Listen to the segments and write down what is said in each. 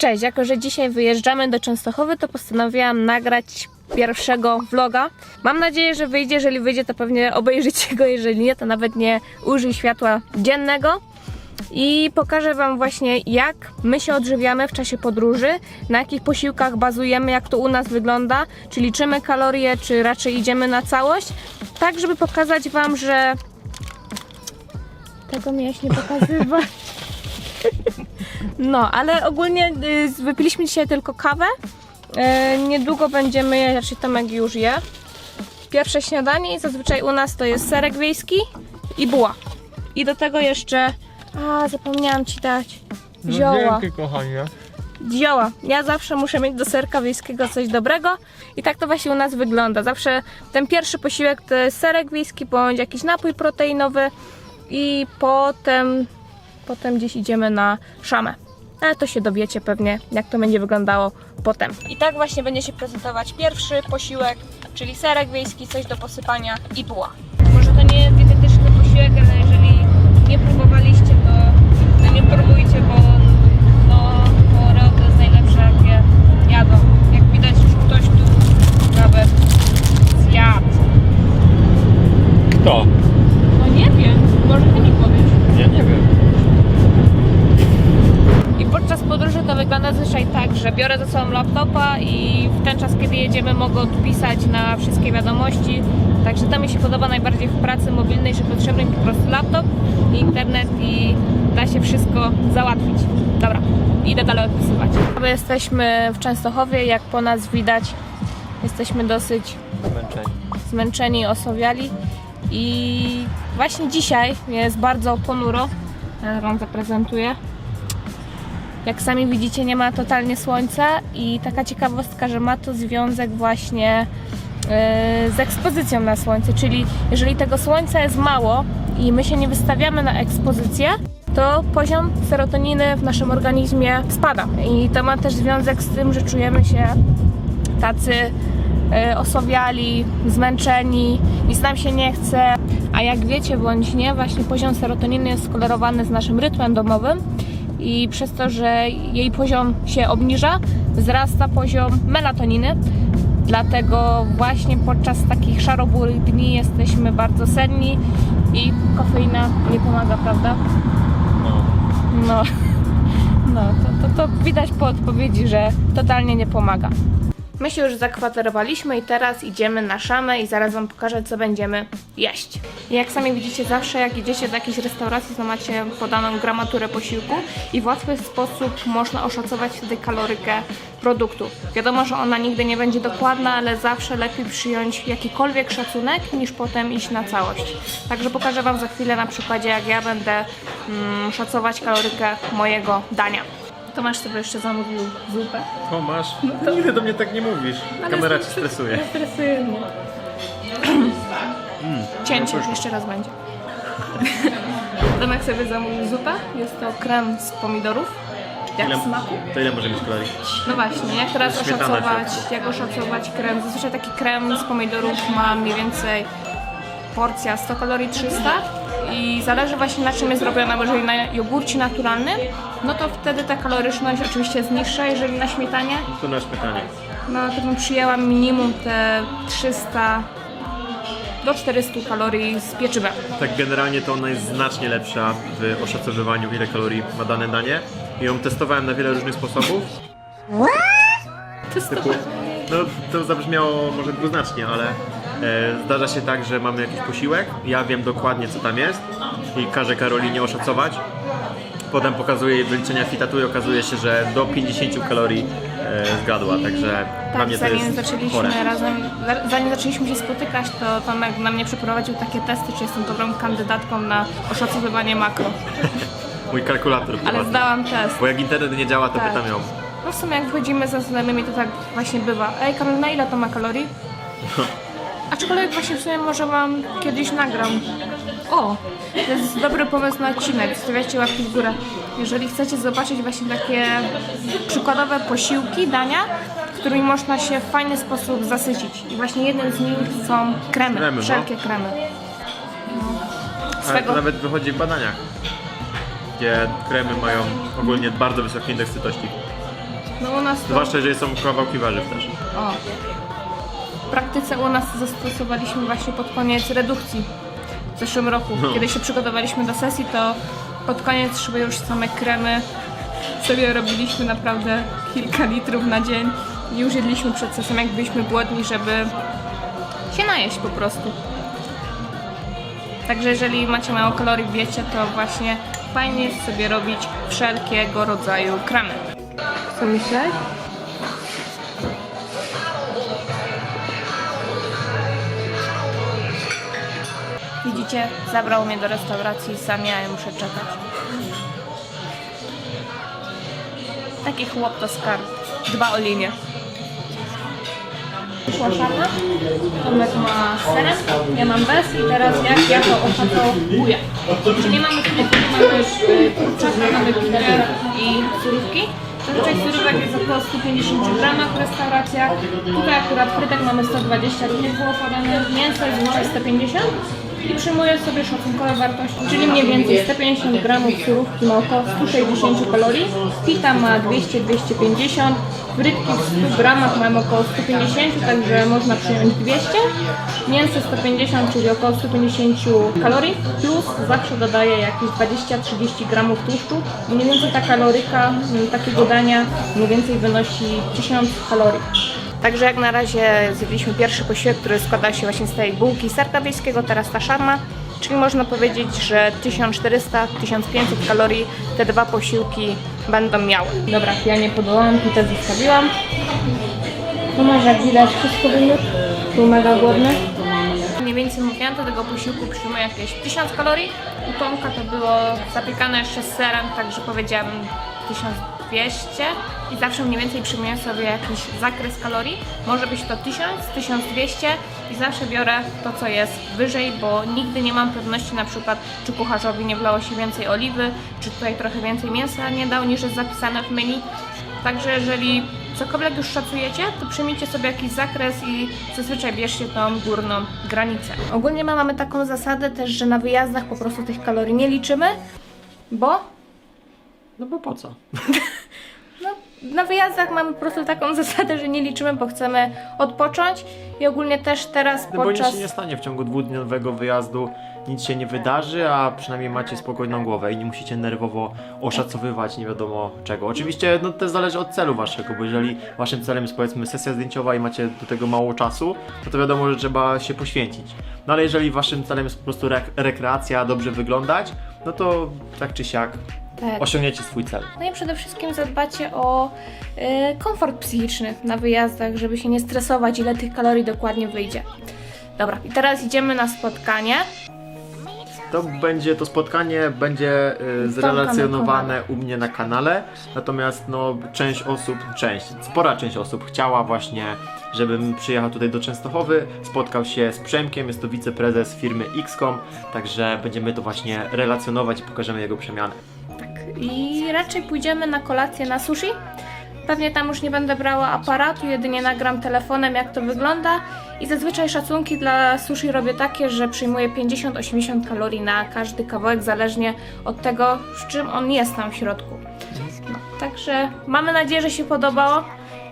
Cześć, jako że dzisiaj wyjeżdżamy do Częstochowy, to postanowiłam nagrać pierwszego vloga. Mam nadzieję, że wyjdzie. Jeżeli wyjdzie, to pewnie obejrzycie go. Jeżeli nie, to nawet nie użyj światła dziennego. I pokażę Wam właśnie, jak my się odżywiamy w czasie podróży, na jakich posiłkach bazujemy, jak to u nas wygląda, czy liczymy kalorie, czy raczej idziemy na całość. Tak, żeby pokazać Wam, że tego miałeś nie pokazywać. No, ale ogólnie y, wypiliśmy dzisiaj tylko kawę. E, niedługo będziemy jeść, raczej Tomek już je. Pierwsze śniadanie i zazwyczaj u nas to jest serek wiejski i buła. I do tego jeszcze... A, zapomniałam Ci dać. Zioła. No dzięki kochanie. Zioła. Ja zawsze muszę mieć do serka wiejskiego coś dobrego i tak to właśnie u nas wygląda. Zawsze ten pierwszy posiłek to jest serek wiejski bądź jakiś napój proteinowy i potem, potem gdzieś idziemy na szamę. Ale to się dowiecie pewnie, jak to będzie wyglądało potem. I tak właśnie będzie się prezentować pierwszy posiłek, czyli serek wiejski, coś do posypania i buła. Biorę ze sobą laptopa i w ten czas, kiedy jedziemy, mogę odpisać na wszystkie wiadomości. Także to mi się podoba najbardziej w pracy mobilnej, że potrzebny mi po prostu laptop, internet i da się wszystko załatwić. Dobra, idę dalej odpisywać. My jesteśmy w Częstochowie, jak po nas widać, jesteśmy dosyć Zmęczeni. zmęczeni, osowiali i właśnie dzisiaj jest bardzo ponuro. Ja Wam zaprezentuję. Jak sami widzicie, nie ma totalnie słońca i taka ciekawostka, że ma to związek właśnie yy, z ekspozycją na słońce, czyli jeżeli tego słońca jest mało i my się nie wystawiamy na ekspozycję, to poziom serotoniny w naszym organizmie spada. I to ma też związek z tym, że czujemy się tacy y, osowiali, zmęczeni, nic nam się nie chce. A jak wiecie bądź nie, właśnie poziom serotoniny jest skorelowany z naszym rytmem domowym i przez to, że jej poziom się obniża, wzrasta poziom melatoniny. Dlatego właśnie podczas takich szaroburych dni jesteśmy bardzo senni i kofeina nie pomaga, prawda? No. No, no to, to, to widać po odpowiedzi, że totalnie nie pomaga. My się już zakwaterowaliśmy i teraz idziemy na szamę i zaraz Wam pokażę, co będziemy jeść. Jak sami widzicie, zawsze jak idziecie do jakiejś restauracji, to macie podaną gramaturę posiłku i w łatwy sposób można oszacować wtedy kalorykę produktu. Wiadomo, że ona nigdy nie będzie dokładna, ale zawsze lepiej przyjąć jakikolwiek szacunek, niż potem iść na całość. Także pokażę Wam za chwilę na przykładzie, jak ja będę mm, szacować kalorykę mojego dania. Tomasz sobie jeszcze zamówił zupę. Tomasz, nigdy do mnie tak nie mówisz. Kamera cię stresuje. Stresuje mnie. Cięcie już jeszcze raz będzie. Tomek sobie zamówił zupę. Jest to krem z pomidorów. Jak Ile, smaku? to ile może mieć kalorii? No właśnie, jak teraz Śmietana oszacować, jak oszacować krem? Zazwyczaj taki krem z pomidorów ma mniej więcej porcja 100 kalorii 300 i zależy właśnie na czym jest zrobiona, bo jeżeli na jogurcie naturalnym, no to wtedy ta kaloryczność oczywiście jest niższa, jeżeli na śmietanie, To nasz pytanie. no to bym przyjęła minimum te 300 do 400 kalorii z pieczywem. Tak generalnie to ona jest znacznie lepsza w oszacowywaniu ile kalorii ma dane danie. I ją testowałem na wiele różnych sposobów. Typu, no to zabrzmiało może dwuznacznie, ale zdarza się tak, że mamy jakiś posiłek, ja wiem dokładnie co tam jest i każę Karolinie oszacować. Potem pokazuję jej wyliczenia fitatu i okazuje się, że do 50 kalorii e, zgadła, także Tak, mnie to zanim zaczęliśmy chore. razem, za- zanim zaczęliśmy się spotykać, to Tomek na mnie przeprowadził takie testy, czy jestem dobrą kandydatką na oszacowywanie makro. Mój kalkulator Ale prywatny. zdałam test. Bo jak internet nie działa, to Tak. pytam ją. No w sumie jak wchodzimy ze znajomymi, to tak właśnie bywa. Ej Karolina, ile to ma kalorii? Aczkolwiek właśnie w sumie może wam kiedyś nagram. O, to jest dobry pomysł na odcinek. Stawiacie łapki w górę. Jeżeli chcecie zobaczyć właśnie takie przykładowe posiłki, dania, którymi można się w fajny sposób zasycić. I właśnie jednym z nich są kremy, Kremy, no. wszelkie kremy. No. Ale Swego to nawet wychodzi w badaniach, gdzie kremy mają ogólnie bardzo wysoki indeks sytości. No u nas to... Zwłaszcza jeżeli są kawałki warzyw też. O. W praktyce u nas zastosowaliśmy właśnie pod koniec redukcji w zeszłym roku. No. Kiedy się przygotowaliśmy do sesji, to pod koniec szły już same kremy. Sobie robiliśmy naprawdę kilka litrów na dzień i już jedliśmy przed sesją, jak byliśmy głodni, żeby się najeść po prostu. Także jeżeli macie mało kalorii w diecie, to właśnie fajnie jest sobie robić wszelkiego rodzaju kremy. Co myślałeś? Widzicie, zabrał mnie do restauracji, sam ja muszę czekać. Taki chłop to skarb. Dba o linię. Szłaszana. Tomek ma z serem, ja mam bez i teraz jak ja to oszacuję. Czyli nie mamy tutaj, mamy już y, kurczaka, mamy i surówki. Zazwyczaj surówek jest około 150 gramach w restauracjach. Tutaj akurat frytek mamy 120, również było podane. Mięso jest zazwyczaj 150 i przyjmuję sobie szacunkowe wartości, czyli mniej więcej 150 gramów surówki ma około 160 kalorii, pita ma 200-250, frytki w 100 gramach mają około 150, także można przyjąć 200, mięso 150, czyli około 150 kalorii, plus zawsze dodaję jakieś 20-30 gramów tłuszczu, mniej więcej ta kaloryka m, takiego dania mniej więcej wynosi 1000 kalorii. Także jak na razie zjedliśmy pierwszy posiłek, który składa się właśnie z tej bułki serka wiejskiego, teraz ta szarma, czyli można powiedzieć, że 1400-1500 kalorii te dwa posiłki będą miały. Dobra, ja nie podołałam, pitę zostawiłam. Tu masz jak widać wszystko wyniósł, był mega głodny. Mniej więcej mówiłam, do tego posiłku przyjmuję jakieś 1000 kalorii. U Tomka to było zapiekane jeszcze z serem, także powiedziałabym 1200 i zawsze mniej więcej przyjmuję sobie jakiś zakres kalorii. Może być to 1000, 1200 i zawsze biorę to, co jest wyżej, bo nigdy nie mam pewności na przykład, czy kucharzowi nie wlało się więcej oliwy, czy tutaj trochę więcej mięsa nie dał niż jest zapisane w menu. Także jeżeli cokolwiek już szacujecie, to przyjmijcie sobie jakiś zakres i zazwyczaj bierzcie tą górną granicę. Ogólnie my mamy taką zasadę też, że na wyjazdach po prostu tych kalorii nie liczymy, bo No bo po co? no, na wyjazdach mamy po prostu taką zasadę, że nie liczymy, bo chcemy odpocząć i ogólnie też teraz No bo nic podczas... się nie stanie w ciągu dwudniowego wyjazdu, nic się nie wydarzy, a przynajmniej macie spokojną głowę i nie musicie nerwowo oszacowywać nie wiadomo czego. Oczywiście no to zależy od celu waszego, bo jeżeli waszym celem jest powiedzmy sesja zdjęciowa i macie do tego mało czasu, no to wiadomo, że trzeba się poświęcić. No ale jeżeli waszym celem jest po prostu rek- rekreacja, dobrze wyglądać, no to tak czy siak Tak. osiągniecie swój cel. No i przede wszystkim zadbacie o y, komfort psychiczny na wyjazdach, żeby się nie stresować, ile tych kalorii dokładnie wyjdzie. Dobra, i teraz idziemy na spotkanie. To będzie to spotkanie będzie y, zrelacjonowane u mnie na kanale. Natomiast no część osób, część, spora część osób chciała właśnie, żebym przyjechał tutaj do Częstochowy, spotkał się z Przemkiem, jest to wiceprezes firmy Xcom, także będziemy to właśnie relacjonować i pokażemy jego przemiany. I raczej pójdziemy na kolację na sushi. Pewnie tam już nie będę brała aparatu, jedynie nagram telefonem jak to wygląda. I zazwyczaj szacunki dla sushi robię takie, że przyjmuję 50-80 kalorii na każdy kawałek, zależnie od tego, z czym on jest tam w środku. No, także mamy nadzieję, że się podobało.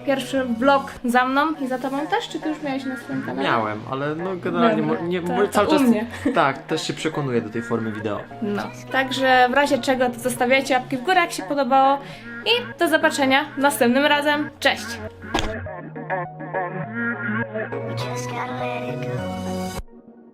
Pierwszy vlog za mną i za tobą też, czy ty już miałeś na swoim kanale? Miałem, ale no generalnie mo- nie, mo- to cały u czas mnie. tak, też się przekonuję do tej formy wideo. No, także w razie czego to zostawiajcie łapki w górę, jak się podobało i do zobaczenia następnym razem. Cześć!